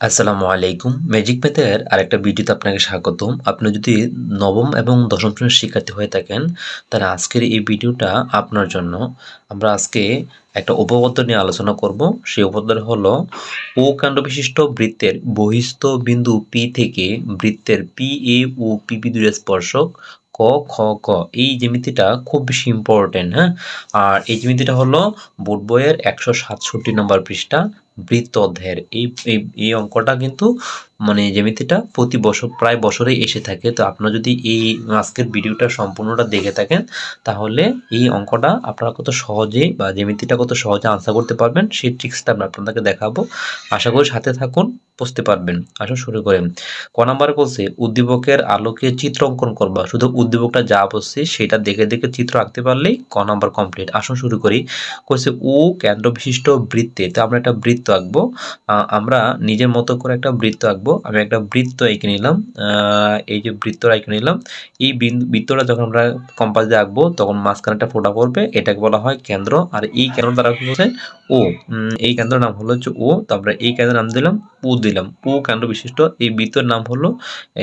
আসসালামু আলাইকুম। ম্যাজিক ম্যাথের আরেকটা ভিডিওতে আপনাকে স্বাগতম। আপনি যদি নবম এবং দশম শ্রেণির শিক্ষার্থী হয়ে থাকেন, তাহলে আজকের এই ভিডিওটা আপনার জন্য। আমরা আজকে একটা উপপাদ্য নিয়ে আলোচনা করব। সেই উপপাদ্য হলো, ও কাণ্ড বিশিষ্ট বৃত্তের বহিস্থ বিন্দু পি থেকে বৃত্তের P A O P P দুই স্পর্শক, ক, খ, ক। এই জ্যামিতিটা খুব বেশি ইম্পর্টেন্ট হ্যাঁ? আর এই জ্যামিতিটা হলো বোর্ড বইয়ের একশো সাতষট্টি নম্বর পৃষ্ঠা। বৃত্ত অধ্যায়ের এই এই অঙ্কটা কিন্তু মানে জ্যামিতিটা প্রতি বছর, প্রায় বছরেই এসে থাকে। তো আপনারা যদি এই আজকের ভিডিওটা সম্পূর্ণটা দেখে থাকেন, তাহলে এই অঙ্কটা আপনারা কত সহজেই বা জ্যামিতিটা কত সহজে আনসার করতে পারবেন, সেই ট্রিক্সটা আমরা আপনাদেরকে দেখাবো। আশা করি সাথে থাকুন, বুঝতে পারবেন। আসুন শুরু করেন ক নাম্বার বলছে, উদ্দীপকের আলোকে চিত্র অঙ্কন করবা। শুধু উদ্দীপকটা যা বলছে, সেটা দেখে দেখে চিত্র আঁকতে পারলেই ক নাম্বার কমপ্লিট আসুন শুরু করি। কইছে, ও কেন্দ্র বিশিষ্ট বৃত্তে। তো আমরা একটা বৃত্ত আঁকবো। আমরা নিজের মতো করে একটা বৃত্ত আঁকবো। আমি একটা বৃত্ত এঁকে নিলাম। এই যে বৃত্তটা এঁকে নিলাম, এই বৃত্তটা যখন আমরা কম্পাস দিয়ে আঁকবো, তখন মাঝখানে একটা ফোটা পড়বে। এটাকে বলা হয় কেন্দ্র। আর এই কেন্দ্র দ্বারা কি হচ্ছে? ও এই কেন্দ্রের নাম হলো হচ্ছে ও। তো আমরা এই কেন্দ্রের নাম দিলাম, ও দিলাম। ও কেন্দ্র বিশিষ্ট। এই বৃত্তের নাম হলো,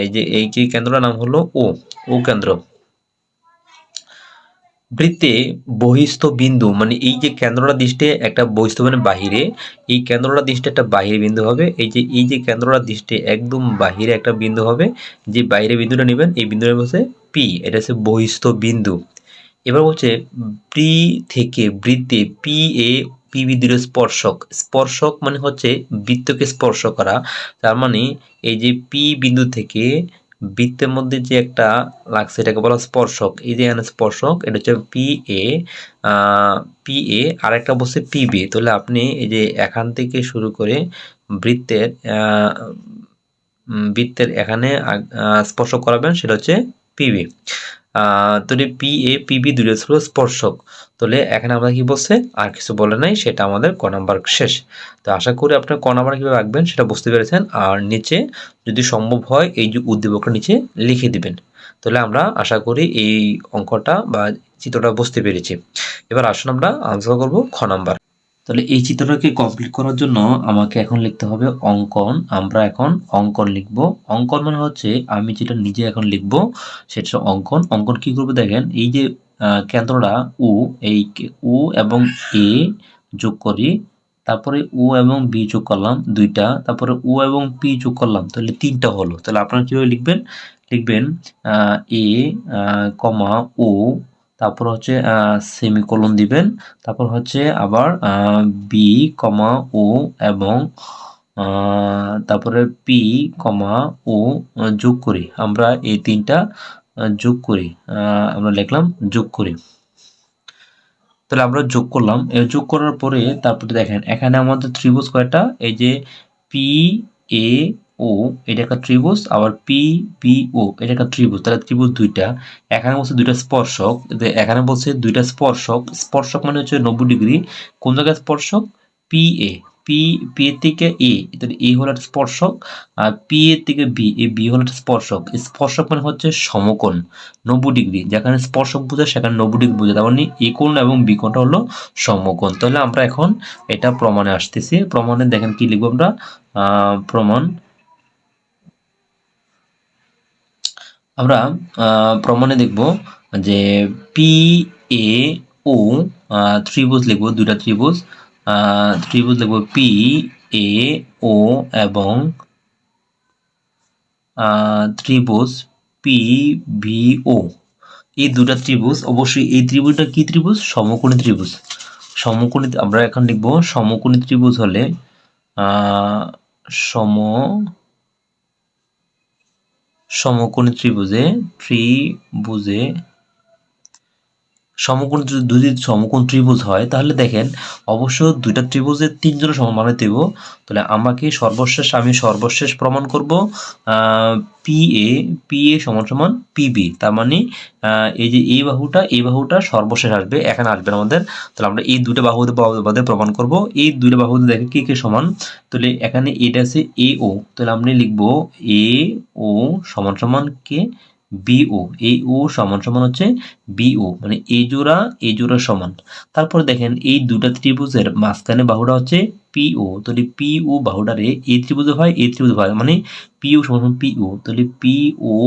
এই যে এই যে কেন্দ্রটার নাম হলো ও। ও কেন্দ্র। বৃত্তে বহিস্থ বিন্দু মানে এই যে কেন্দ্রটা দৃষ্টে একটা বহিস্থ মানে বাহিরে, এই কেন্দ্রটা দৃষ্টে একটা বাহিরে বিন্দু হবে, এই যে এই যে কেন্দ্রটা দৃষ্টে একদম বাহিরে একটা বিন্দু হবে, যে বাইরে বিন্দুটা নেবেন, এই বিন্দুটা হচ্ছে পি এটা হচ্ছে বহিস্থ বিন্দু। এবার হচ্ছে পি থেকে বৃত্তে পি এ পি বিন্দুর স্পর্শক স্পর্শক মানে হচ্ছে বৃত্তকে স্পর্শ করা, তার মানে এই যে পি বিন্দু থেকে বৃত্তের মধ্যে যে একটা লাগছে, এটাকে বলা স্পর্শক। এই যে এখানে স্পর্শক, এটা হচ্ছে পি এ পি এ আর একটা বসে পি বি তাহলে আপনি এই যে এখান থেকে শুরু করে বৃত্তের বৃত্তের এখানে স্পর্শ করাবেন, সেটা হচ্ছে পিবি তাহলে পি এ পিবি দুটো ছিল স্পর্শক। তাহলে এখানে আমরা কি বলছে? আর কিছু বলে নাই, সেটা আমাদের ক নাম্বার শেষ। তো আশা করি আপনার ক নাম্বার কীভাবে রাখবেন সেটা বুঝতে পেরেছেন। আর নিচে যদি সম্ভব হয়, এই যে উদ্দীপকটা নিচে লিখে দিবেন। তাহলে আমরা আশা করি এই অঙ্কটা বা চিত্রটা বুঝতে পেরেছি। এবার আসুন আমরা আনসার করব খ নাম্বার। তাহলে এই চিত্রটাকে কমপ্লিট করার জন্য আমাকে এখন লিখতে হবে অঙ্কন। আমরা এখন অঙ্কন লিখব। অঙ্কন মানে হচ্ছে আমি যেটা নিজে এখন লিখব, সেটা অঙ্কন। অঙ্কন কি করব দেখেন, এই যে কেন্দ্রটা উ এই উ এবং এ যোগ করি, তারপরে উ এবং বি যোগ করলাম দুইটা, তারপরে উ এবং পি যোগ করলাম, তাহলে তিনটা হলো। তাহলে আপনারা কীভাবে লিখবেন? লিখবেন এ কমা ও তারপর হচ্ছে সেমিকোলন দিবেন। তারপর হচ্ছে আবার বি কমা, ও এবং তারপরে পি কমা, ও যোগ করি। আমরা এই তিনটা যোগ করি। আমরা লিখলাম যোগ করি। তাহলে আমরা যোগ করলাম। যোগ করার পরে তারপরে দেখেন, এখানে আমাদের ত্রিভুজ কয়টা? এই যে পি এ ও এটা একটা ত্রিভুজ, আবার পি পি ও এটা একটা ত্রিভুজ, তাহলে ত্রিভুজ দুইটা। এখানে বলছে দুইটা স্পর্শক এখানে বলছে দুইটা স্পর্শক স্পর্শক মানে হচ্ছে নব্বই ডিগ্রি। কোন জায়গায় স্পর্শক? পি এ পি পি এর থেকে এ তাহলে এ হলো একটা স্পর্শক, আর পি এর থেকে বি এ বি হলো একটা স্পর্শক। স্পর্শক মানে হচ্ছে সমকোণ, নব্বই ডিগ্রি। যেখানে স্পর্শক বোঝায় সেখানে নব্বই ডিগ্রি বোঝায় তার মানে এ কোণ এবং বি কোণটা হলো সমকোণ। তাহলে আমরা এখন এটা প্রমাণে আসতেছি। প্রমাণে দেখেন কি লিখব আমরা? প্রমাণ আমরা প্রমাণে দেখব যে পি এ ও ত্রিভুজ লিখব দুটা ত্রিভুজ। ত্রিভুজ লিখব পি এ ও এবং ত্রিভুজ পি ভি ও এই দুটা ত্রিভুজ, অবশ্যই এই ত্রিভুজটা কি ত্রিভুজ? সমকোণী ত্রিভুজ। সমকোণী, আমরা এখন লিখব সমকোণী ত্রিভুজ হলে সম সমকোণী ত্রিভুজে ত্রিভুজে সমকোণ যদি সমকোণ ত্রিভুজ হয়, তাহলে দেখেন অবশ্য দুইটা ত্রিভুজের সমান মানে দেব। তাহলে আমাকে সর্বশেষ, আমি সর্বশেষ প্রমাণ করব পি এ পি এ সমান সমান পিবি তার মানে এই যে এই বাহুটা এই বাহুটা সর্বশেষ আসবে, এখানে আসবে আমাদের। তাহলে আমরা এই দুটো বাহুতে বাদে প্রমাণ করব। এই দুটো বাহুতে দেখে কে কে সমান? তাহলে এখানে এটা আছে এ ও তাহলে আমরা লিখব এ ও সমান সমান কে? বিও এই ও সমান সমান হচ্ছে বিও মানে এই জোড়া এই জোড়া সমান। তারপর দেখেন এই দুটা ত্রিভুজের মাঝখানে বাহুটা হচ্ছে পিও তাহলে পিও বাহুটারে এই ত্রিভুজে হয় এই ত্রিভুজে হয় মানে পিও সমান সমান পিও তাহলে পিও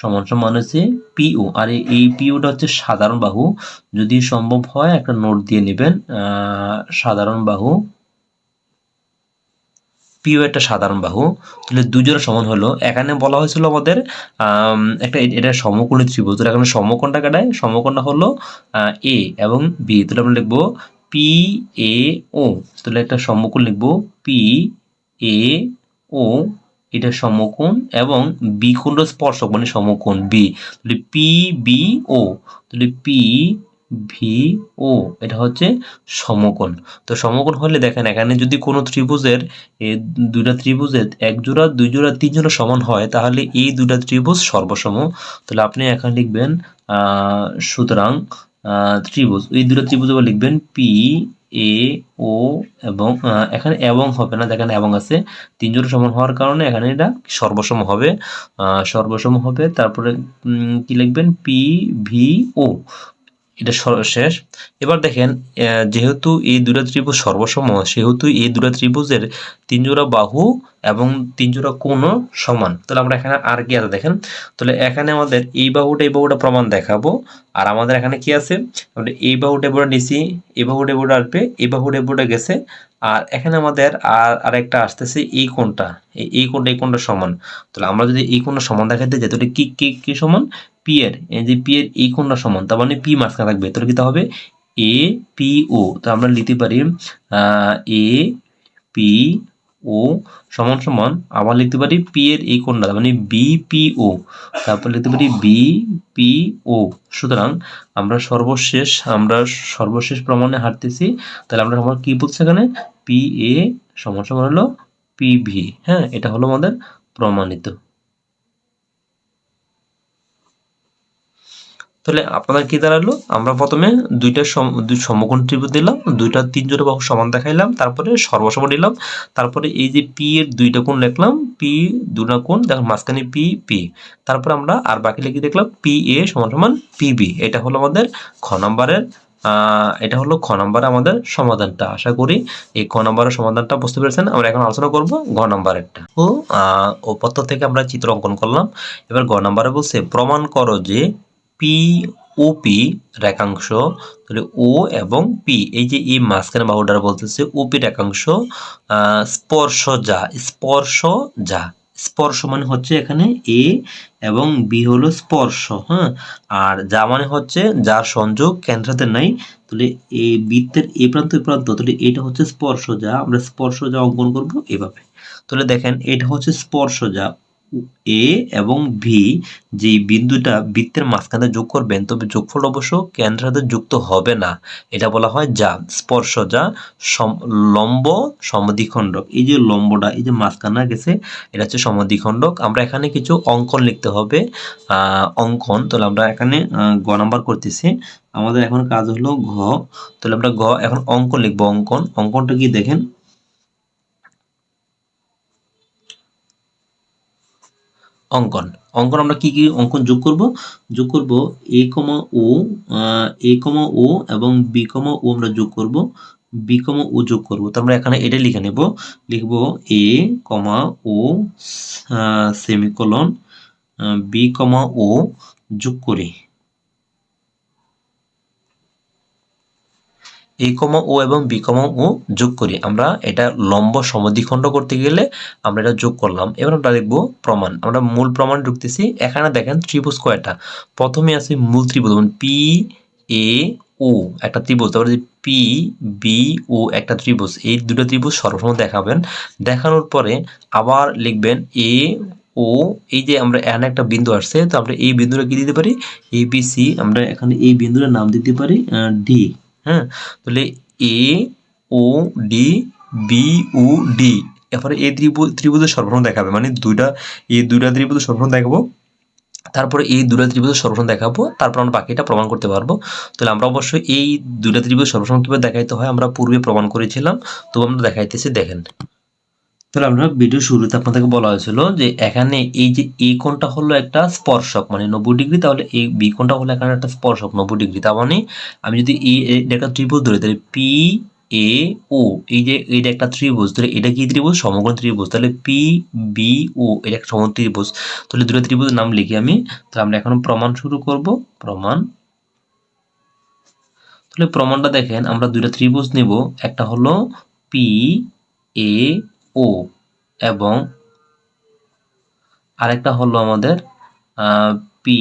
সমান সমান হচ্ছে পিও আর এই পিওটা হচ্ছে সাধারণ বাহু। যদি সম্ভব হয় একটা নোট দিয়ে নেবেন সাধারণ বাহু পিও একটা সাধারণ বাহু, তাহলে দুজোড়া সমান হলো। এখানে বলা হয়েছিল আমাদের একটা এটা সমকোণী ত্রিভুজ। তাহলে এখানে সমকোণটা কাটায়, সমকোণটা হলো এ এবং বি তাহলে আমরা লিখব পি এ ও তাহলে একটা সমকোণ লিখব পি এ ও এটা সমকোণ এবং বি কোণ স্পর্শক মানে সমকোণ বি তাহলে পি বি ও তাহলে পি ভি ও এটা হচ্ছে সমকোণ। তো সমকোণ হলে দেখেন, এখানে যদি কোনো ত্রিভুজের দুটা ত্রিভুজের এক জোড়া, দুই জোড়া, তিন সমান হয়, তাহলে এই দুটা ত্রিভুজ সর্বসম। তাহলে আপনি এখানে লিখবেন সুতরাং ত্রিভুজ, এই দুটো ত্রিভুজ লিখবেন পি এ ও এবং এখানে এবং হবে না, দেখেন এবং আছে। তিন জোড়া সমান হওয়ার কারণে এখানে এটা সর্বসম হবে। সর্বসম হবে, তারপরে কি লিখবেন? পি ভি ও এটা শেষ এবার দেখেন যেহেতু এই দুটা ত্রিভুজ সর্বসম সেহেতু এই দুটা ত্রিভুজের তিন জোড়া বাহু এবং তিন জোড়া কোণ সমান। তাহলে আমরা এখানে আর কি আছে দেখেন? তাহলে এখানে আমাদের এই বাহুটা এই বাহুটা প্রমাণ দেখাবো। আর আমাদের এখানে কি আছে? এই বাহুটা এবারে নিছি এই বাহুটা এবারে আসবে, এই বাহুটা এবারে গেছে। আর এখানে আমাদের আর আরেকটা আসতেছে এই কোণটা এই কোণটা এই কোণটা সমান। তাহলে আমরা যদি এই কোণটা সমান দেখাতে যাই, তাহলে কি কি কি সমান? পি এর যে পি এর এই কোণটা সমান, তার মানে পি মাঝখানে থাকবে। তাহলে কি হবে? এ পি ও তো আমরা লিখতে পারি এ পি ও সমান সমান আবার লিখতে পারি পি এর এই কোণটা মানে বিপিও তারপর লিখতে পারি বি পি ও সুতরাং আমরা সর্বশেষ আমরা সর্বশেষ প্রমাণে হাঁটতেছি তাহলে আমরা আমার কি বলছি এখানে? পি এ সমান সমান হলো পি ভি হ্যাঁ এটা হলো আমাদের প্রমাণিত। তাহলে আপনাদের কি দাঁড়াল? আমরা প্রথমে দুইটা দুই সমকোণ ত্রিভুজ দিলাম দুইটা তিন জোড়া বাহু সমান দেখাইলাম, তারপরে সর্বসম নিলাম, তারপরে এই যে পি এর দুইটা কোণ লিখলাম পি দুটা কোণ দেখো মাঝখানে পি পি তারপরে আমরা আর বাকি লিখে দেখলাম পি এ সমান সমান পি বি এটা হলো আমাদের খ নম্বরের এটা হলো খ নম্বরে আমাদের সমাধানটা, আশা করি এই খ নম্বরের সমাধানটা বুঝতে পেরেছেন, আমরা এখন আলোচনা করব ঘ নম্বরেরটা। ও ও পত্র থেকে আমরা চিত্র অঙ্কন করলাম, এবার গ নম্বরে বলছে, প্রমাণ করো যে পি ও পি রেখাংশ, তাহলে ও এবং পি এই যে এই মাঝখানে বাহুটার বলতেছে ওপি রেখাংশ স্পর্শ যা স্পর্শ যা, স্পর্শ মানে হচ্ছে এখানে এ এবং বি হলো স্পর্শ হ্যাঁ? আর যা মানে হচ্ছে যার সংযোগ কেন্দ্রতে নাই, তাহলে এ বৃত্তের এ প্রান্ত এ প্রান্ত, তাহলে এটা হচ্ছে স্পর্শ যা, আমরা স্পর্শ যা অঙ্কন করব এভাবে। তাহলে দেখেন, এটা হচ্ছে স্পর্শ যা এ এবং ভি যে বিন্দুটা বৃত্তের মাঝখানে যোগ করবেন, তবে যোগফল অবশ্য কেন্দ্রের সাথে যুক্ত হবে না। এটা বলা হয় যা, স্পর্শ যা লম্ব সমদ্বিখণ্ডক। এই যে লম্বটা, এই যে মাঝখানে গেছে, এটা হচ্ছে সমদ্বিখণ্ডক। আমরা এখানে কিছু অঙ্কন লিখতে হবে। অঙ্কন, তাহলে আমরা এখানে গ নাম্বার করতেছি। আমাদের এখন কাজ হলো ঘ। তাহলে আমরা ঘ, এখন অঙ্কন লিখব, অঙ্কন। অঙ্কনটা কি দেখেন? অঙ্কন। অঙ্কন আমরা কি কি অঙ্কন যোগ করব? যোগ করব এ কম ও এ কম ও এবং বি কম ও আমরা যোগ করব। বি কম ও যোগ করব। তো আমরা এখানে এটা লিখে নেব। লিখব এ কমা ও সেমিকোলন বি কমা ও যোগ করি। এ কমা ও এবং বি কমা ও যোগ করি। আমরা এটা লম্ব সমদ্বিখণ্ড করতে গেলে আমরা এটা যোগ করলাম। এবার আমরা দেখব প্রমাণ। আমরা মূল প্রমাণ ঢুকতেছি। এখানে দেখেন ত্রিভুজ কয়টা? প্রথমে আছে মূল ত্রিভুজ পি এ ও একটা ত্রিভুজ। তারপরে পি বি ও একটা ত্রিভুজ। এই দুটো ত্রিভুজ সর্বপ্রথম দেখাবেন। দেখানোর পরে আবার লিখবেন এ ও এই যে আমরা এখানে একটা বিন্দু আসছে, তো আমরা এই বিন্দুটা কি দিতে পারি? এ বি সি আমরা এখানে এই বিন্দুটার নাম দিতে পারি ডি হ্যাঁ? তাহলে A O D B O D এরপরে এ ত্রিভুজ, ত্রিভুজের সর্বপ্রথম দেখাবে। মানে দুইটা এই দুইটা ত্রিভুজের সর্বপ্রথম দেখাবো। তারপরে এই দুটা ত্রিভুজ সর্বপ্রথম দেখাবো। তারপর আমরা বাকিটা প্রমাণ করতে পারব। তাহলে আমরা অবশ্যই এই দুটা ত্রিভুজ সর্বপ্রথম কীভাবে দেখাইতে হয়, আমরা পূর্বে প্রমাণ করেছিলাম। তো আমরা দেখাইতেছি, দেখেন। তাহলে আমরা ভিডিও শুরুতে আপনাদেরকে বলা হয়েছিল যে এখানে এই যে এই কোণটা হলো একটা স্পর্শক মানে নব্বই ডিগ্রি, তাহলে এই বি কোণটা হলো এখানে একটা স্পর্শক, নব্বই ডিগ্রি। তার মানে আমি যদি এ একটা ত্রিভুজ ধরি, তাহলে পি এ ও, এই যে এটা একটা ত্রিভুজ, তাহলে এটা কি ত্রিভুজ? সমগ্র ত্রিভুজ। তাহলে পি বি ও, এটা একটা সমকোণ ত্রিভুজ। তাহলে দুটো ত্রিভুজের নাম লিখি আমি। তাহলে আমরা এখন প্রমাণ শুরু করব, প্রমাণ। তাহলে প্রমাণটা দেখেন, আমরা দুইটা ত্রিভুজ নেব। একটা হলো পি এ ও এবং আরেকটা হলো আমাদের পি,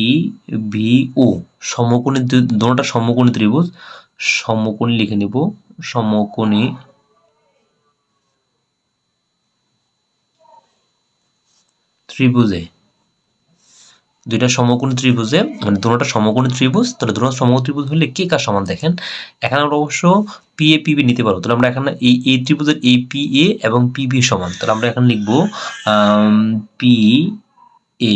ভি ও সমকোণী দুটোটা সমকোণী ত্রিভুজ। সমকোণী লিখে নিব, সমকোণী ত্রিভুজে। দুইটা সমকোণী ত্রিভুজে মানে দুটোটা সমকোণী ত্রিভুজ, তাহলে দুটো সমকোণী ত্রিভুজ হলে কে কার সমান দেখেন? এখানে আমরা অবশ্য পি এ পি বি নিতে পারব। তাহলে আমরা এখানে এই এই ত্রিভুজের এই পি এ এবং পি বি সমান। তাহলে আমরা এখানে লিখব পি এ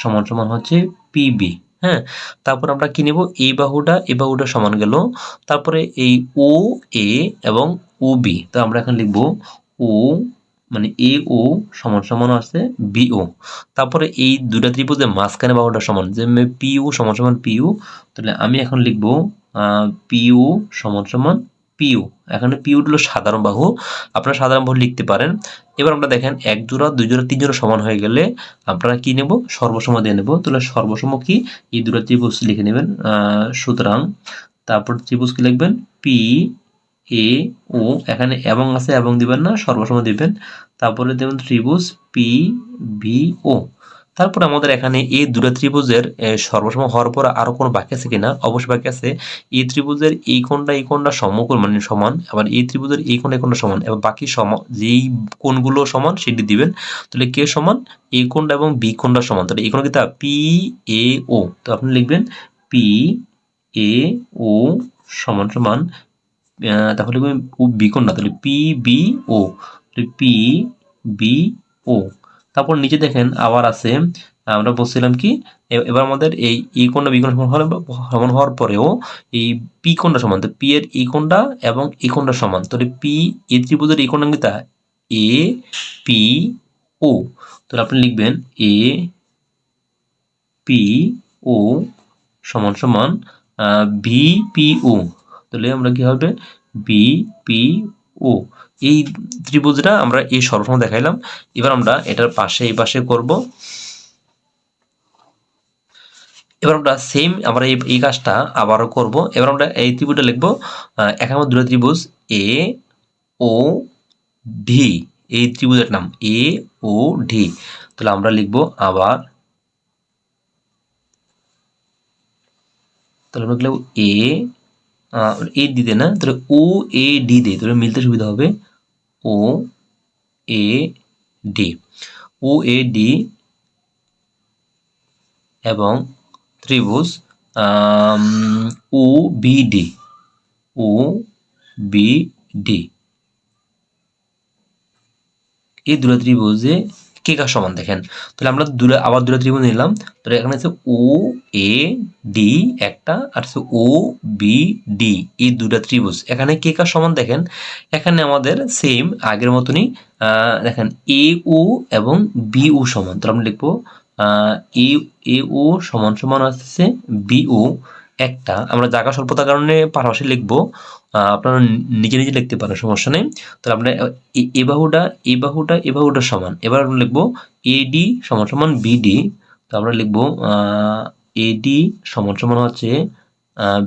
সমান সমান হচ্ছে পি বি হ্যাঁ? তারপর আমরা কি নেব? এই বাহুটা এই বাহুটা সমান গেল। তারপরে এই ও এ এবং ও বি তো আমরা এখানে লিখব ও মানে এ ও সমান সমান আছে বি ও তারপরে এই দুটা ত্রিভুজের মাঝখানে বাহুটা সমান, যে পি ও সমান সমান পি ও তাহলে আমি এখন লিখব পি ও সমান সমান পিউ এখানে পিউ হলো সাধারণ বাহু, আপনারা সাধারণ বাহু লিখতে পারেন। এবার আমরা দেখেন এক জোড়া, দুই জোড়া, তিন জোড়া সমান হয়ে গেলে আপনারা কি নেব? সর্বসম দিয়ে নেব। তাহলে সর্বসম কি? এই দুটো ত্রিভুজ লিখে নেবেন সুতরাং তারপর ত্রিভুজ কি লিখবেন? পি এ, ও, এখানে এবং আছে এবং দিবেন না, সর্বসম দিবেন। তারপরে দেবেন ত্রিভুজ পি ভি ও তারপর আমাদের এখানে এই দুটো ত্রিভুজের সর্বসম হওয়ার পর আরও কোনো বাকি আছে কিনা? অবশ্যই বাকি আছে। এই ত্রিভুজের এই কোণটা এই কোণটা সমকোণ মানে সমান। আবার এই ত্রিভুজের এই কোণটা এই কোণটা সমান। এবং বাকি সম, যেই কোণগুলো সমান, সেটি দিবেন। তাহলে কে সমান? এই কোণটা এবং বি কোণটা সমান। তাহলে এই কোণ কি পি এ ও তো আপনি লিখবেন পি এ ও সমান সমান তাহলে বি কোণটা তাহলে P B O P B O. তারপর নিচে দেখেন আবার আছে, আমরা বলছিলাম কি এবার আমাদের এই ই কোণটা বি কোণটা সমান হওয়ার পরেও এই পি কোণটা সমান, তো পি এর ই কোণটা এবং ই কোণটা সমান, তাহলে পি, এ ত্রিভুজের ই কোণটা কি এ, পি, ও। তাহলে আপনি লিখবেন এ, পি, ও, সমান সমান ভি, পি, ও। তাহলে আমরা কি হবে? বি পি ও এই ত্রিভুজটা আমরা এই সর্বসম দেখাইলাম। এবার আমরা এটার পাশে, এই পাশে করব। এবার আমরা সেম আমরা এই কাজটা আবারও করব। এবার আমরা এই ত্রিভুজটা লিখব আমরা দুটো ত্রিভুজ এ ও ডি এই ত্রিভুজের নাম এ ও ডি তাহলে আমরা লিখব আবার তাহলে আমরা লিখব এ এ দিতে না, তাহলে ও এ ডি দে তাহলে মিলতে সুবিধা হবে ও A D O A D এবং ত্রিভুজ O B D O B D এই দুটো ত্রিভুজে কে কার সমান, দেখেন। তাহলে আমরা দূরে, আবার দূরে ত্রিভুজ নিলাম। তাহলে এখানে আছে ও, এ, ডি একটা, আর আছে ও, বি, ডি, এই দুটা ত্রিভুজ। এখানে কে কার সমান, দেখেন? এখানে আমাদের সেম আগের মতনই দেখেন, এ, ও এবং বি, ও সমান। তাহলে আমরা লিখব এ, ও সমান সমান আসছে বি, ও। একটা, আমরা জায়গা স্বল্পতার কারণে পাশাপাশি লিখব আপনারা নিজে নিজে লিখতে পারেন, সমস্যা নেই। তাহলে আপনার এ বাহুটা এ বাহুটা এ বাহুটা সমান। এবার আমরা লিখব এডি সমান সমান বিডি তো আমরা লিখব এডি সমান সমান হচ্ছে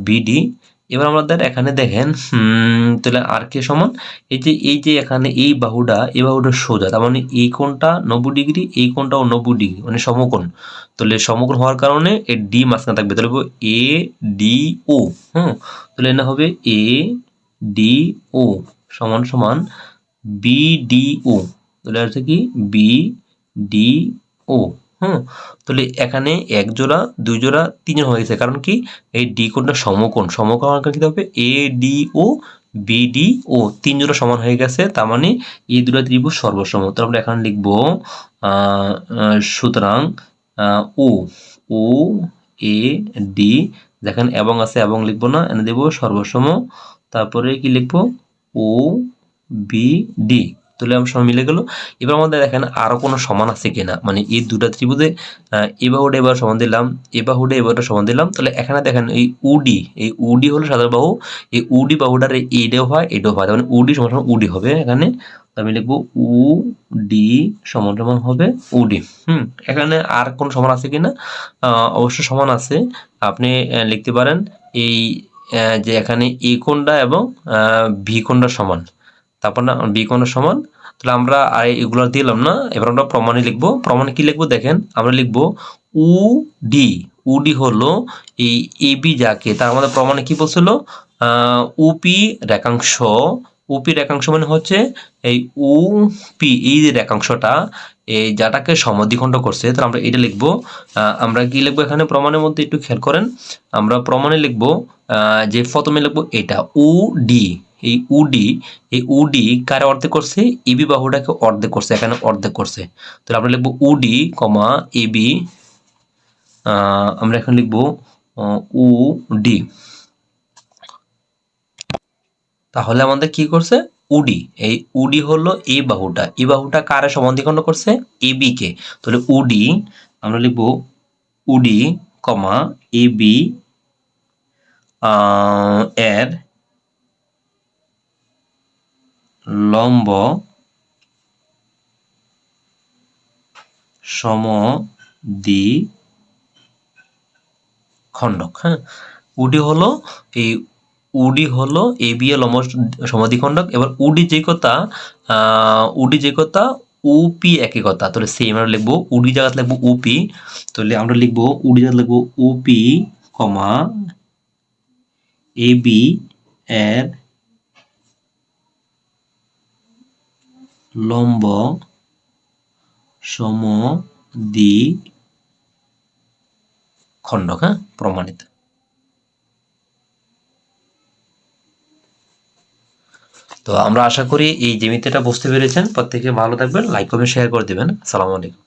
বিডি এবার আমাদের এখানে দেখেন তাহলে আর কে সমান? এই যে এই যে এখানে এই বাহুটা এই বাহুটা সোজা, তার মানে এই কোণটা নব্বই ডিগ্রি, এই কোণটাও নব্বই ডিগ্রি মানে সমকোণ। তাহলে সমকোণ হওয়ার কারণে এই ডি মাঝখানে থাকবে, তাহলে এ ডি ও, হুম? তাহলে না হবে এ ডি ও সমান সমান বি ডি ও, তাহলে আছে কি? B D O. হুম? তাহলে এখানে এক জোড়া, দুই জোড়া, তিন জোড়া হয়ে গেছে কারণ কি? এই ডি কোণটা সমকোণ। সমকোণ কি হবে? এ ডি ও বিডি ও তিন জোড়া সমান হয়ে গেছে। তার মানে এই দুটো ত্রিভুজ সর্বসম। তো আমরা এখানে লিখব সুতরাং ও ও এ ডি দেখেন, এবং আছে, এবং লিখব না। এনে দেব সর্বসম। তারপরে কি লিখব? ও বি ডি তুলে আমরা সমান মিলে গেল। এবার আমাদের দেখেন আরও কোনো সমান আছে কিনা? মানে এই দুটা ত্রিভুজে আহ, এ বাহুটা এবার সমান দিলাম এ বাহুটা এবারটা সমান দিলাম। তাহলে এখানে দেখেন এই উডি এই উডি হলো সাধারণ বাহু এই উডি বাহুটার এডেও হয় এডেও হয়। মানে উডি সমান সমান উডি হবে এখানে। আমি লিখব উ ডি সমান সমান হবে উডি হুম এখানে আর কোন সমান আছে কিনা? আহ, অবশ্যই সমান আছে। আপনি লিখতে পারেন এই যে এখানে এ কোণটা এবং ভি কোণটা সমান। তারপর না বি কোণের সমান, তাহলে আমরা আর এগুলো দিলাম না, এবার আমরা প্রমাণে লিখব। প্রমাণে কি লিখব দেখেন, আমরা লিখব উ ডি উডি হলো এই এবি যাকে, তার আমাদের প্রমাণে কি বলছিল? উপি রেখাংশ উপি রেখাংশ মানে হচ্ছে এই পি এই যে রেখাংশটা এই যাটাকে সমদ্বিখণ্ড করছে, তাহলে আমরা এটা লিখব। আমরা কি লিখব এখানে প্রমাণের মধ্যে একটু খেয়াল করেন। আমরা প্রমাণে লিখব যে প্রথমে লিখব এটা উ ডি এই উডি এই উডি কারে অর্ধেক করছে? এবি বাহুটাকে অর্ধেক করছে, এখানে অর্ধেক করছে। তাহলে আমরা লিখব উডি কমা এবি আমরা এখন লিখব উ ডি তাহলে আমাদের কি করছে? উডি এই উডি হলো এই বাহুটা। এই বাহুটা কারে সমাধিখণ্ড করছে? এবি কে। তাহলে উডি আমরা লিখব উডি কমা এবি এর লম্ব সম দ্বি খণ্ডক হ্যাঁ? উডি হলো এই উডি হলো এ বি এ লম্ব সমাধিখণ্ডক এবার উডি যে কথা উডি যে কথা, উপি একই কথা, তাহলে সেম আমরা লিখব উডি জায়গাতে লিখব উপি, তাহলে আমরা লিখব উডি জায়গাতে লিখব উপি, কমা, এ বি এর লম্ব সম দি খণ্ডক হ্যাঁ? প্রমাণিত। তো আমরা আশা করি এই জিমিতেটা বুঝতে পেরেছেন। প্রত্যেকে ভালো থাকবেন লাইক কমেন্ট শেয়ার করে দেবেন। আসসালামু আলাইকুম।